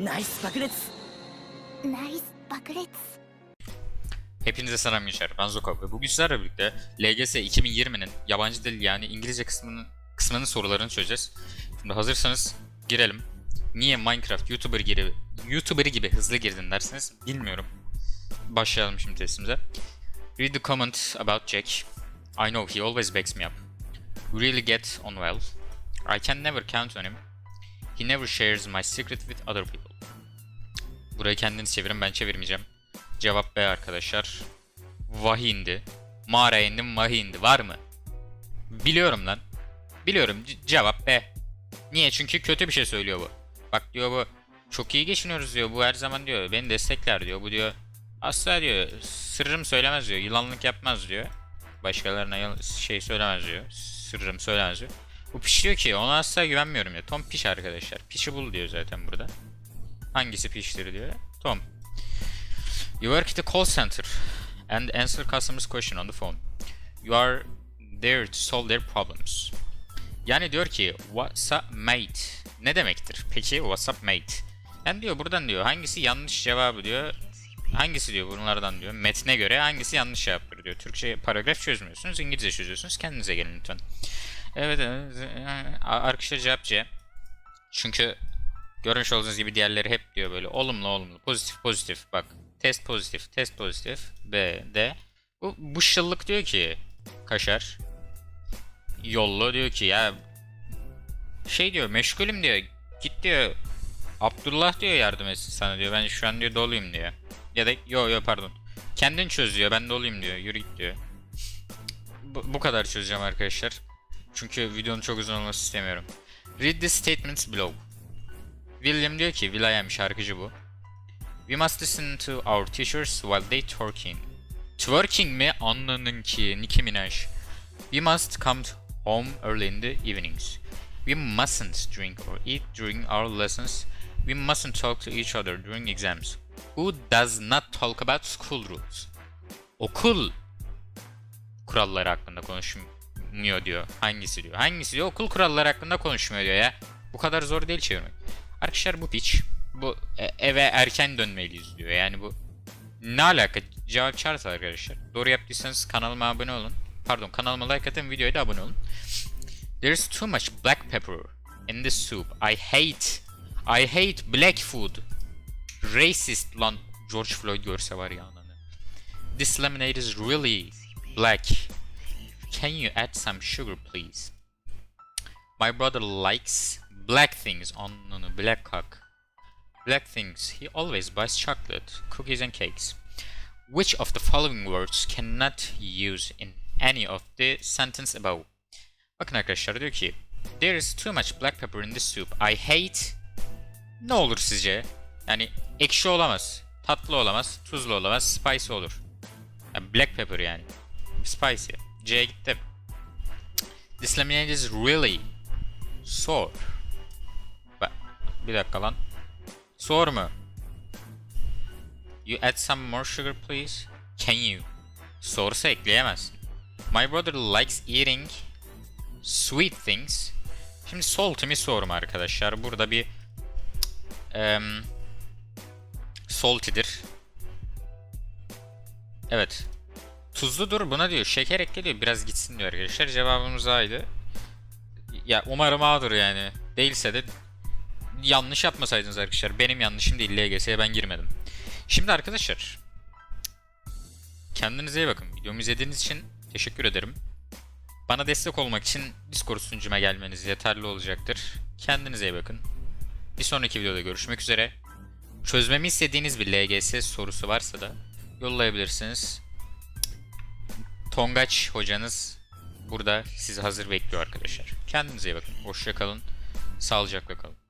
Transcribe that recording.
ナイス爆裂ナイス爆裂 Hepinize selam gençler. Ben Zoko ve bugün sizlerle birlikte LGS 2020'nin yabancı dil yani İngilizce kısmının kısmının sorularını çözeceğiz. Şimdi hazırsanız girelim. Niye Minecraft YouTuber gibi YouTuber gibi hızlı girdin dersiniz bilmiyorum. Başlayalım şimdi testimize. Read the comment about Jack. I know he always backs me up. We really get on well. I can never count on him. He never shares my secret with other people. Burayı kendiniz çevirin ben çevirmeyeceğim. Cevap B arkadaşlar. Vahiy indi. Mağaraya indim vahiy indi. Var mı? Biliyorum lan. Biliyorum. C- cevap B. Niye? Çünkü kötü bir şey söylüyor bu. Bak diyor bu. Çok iyi geçiniyoruz diyor. Bu her zaman diyor. Beni destekler diyor. Bu diyor. Asla diyor. Sırrım söylemez diyor. Yılanlık yapmaz diyor. Başkalarına şey söylemez diyor. Sırrım söylemez diyor. Bu piş diyor ki ona asla güvenmiyorum diyor. Tom piş arkadaşlar. Pişi bul diyor zaten burada. Hangisi piştir diyor. Tom. You work at a call center and answer customers' question on the phone. You are there to solve their problems. Yani diyor ki what's up mate ne demektir? Peki what's up mate? Yani diyor buradan diyor hangisi yanlış cevabı diyor. Hangisi diyor bunlardan diyor. Metne göre hangisi yanlış cevaptır diyor. Türkçe paragraf çözmüyorsunuz. İngilizce çözüyorsunuz. Kendinize gelin lütfen. Evet, evet. Arkadaşlar cevap C. Çünkü Görmüş olduğunuz gibi diğerleri hep diyor böyle olumlu olumlu. Pozitif pozitif. Bak test pozitif test pozitif. B D. Bu, bu şıllık diyor ki Kaşar. Yollu diyor ki ya şey diyor meşgulüm diyor. Git diyor Abdullah diyor yardım etsin sana diyor. Ben şu an diyor doluyum diyor. Ya da yo yo pardon. Kendin çöz diyor ben doluyum diyor. Yürü git diyor. Bu, bu kadar çözeceğim arkadaşlar. Çünkü videonun çok uzun olması istemiyorum. Read the statements below William diyor ki Will.i.am şarkıcı bu. We must listen to our teachers while they twerking. Twerking mi? Anlanın ki Nicki Minaj. We must come home early in the evenings. We mustn't drink or eat during our lessons. We mustn't talk to each other during exams. Who does not talk about school rules? Okul kuralları hakkında konuşmuyor diyor. Hangisi diyor? Hangisi diyor? Okul kuralları hakkında konuşmuyor diyor ya. Bu kadar zor değil çevirmek. Arkadaşlar bu piç. Bu e, eve erken dönmeliyiz diyor. Yani bu ne alaka? Cevap çarpı arkadaşlar. Doğru yaptıysanız kanalıma abone olun. Pardon kanalıma like atın videoya da abone olun. There's too much black pepper in this soup. I hate I hate black food. Racist lan George Floyd görse var ya ananı. This lemonade is really black. Can you add some sugar please? My brother likes black things on no, black cock. Black things. He always buys chocolate, cookies and cakes. Which of the following words cannot use in any of the sentence above? Bakın arkadaşlar diyor ki There is too much black pepper in this soup. I hate Ne olur sizce? Yani ekşi olamaz, tatlı olamaz, tuzlu olamaz, spicy olur. Yani black pepper yani. Spicy. C'ye gittim. This lemonade is really sour. Bir dakika lan. Sour mu? You add some more sugar please? Can you? Soursa ekleyemezsin. My brother likes eating sweet things. Şimdi salty mi sour mu arkadaşlar? Burada bir em, salty'dir. Evet. Tuzludur buna diyor. Şeker ekle diyor. Biraz gitsin diyor arkadaşlar. Cevabımız A'ydı. Ya umarım A'dır yani. Değilse de yanlış yapmasaydınız arkadaşlar. Benim yanlışım değil LGS'ye ben girmedim. Şimdi arkadaşlar kendinize iyi bakın. Videomu izlediğiniz için teşekkür ederim. Bana destek olmak için Discord sunucuma gelmeniz yeterli olacaktır. Kendinize iyi bakın. Bir sonraki videoda görüşmek üzere. Çözmemi istediğiniz bir LGS sorusu varsa da yollayabilirsiniz. Tongaç hocanız burada sizi hazır bekliyor arkadaşlar. Kendinize iyi bakın. Hoşça kalın. Sağlıcakla kalın.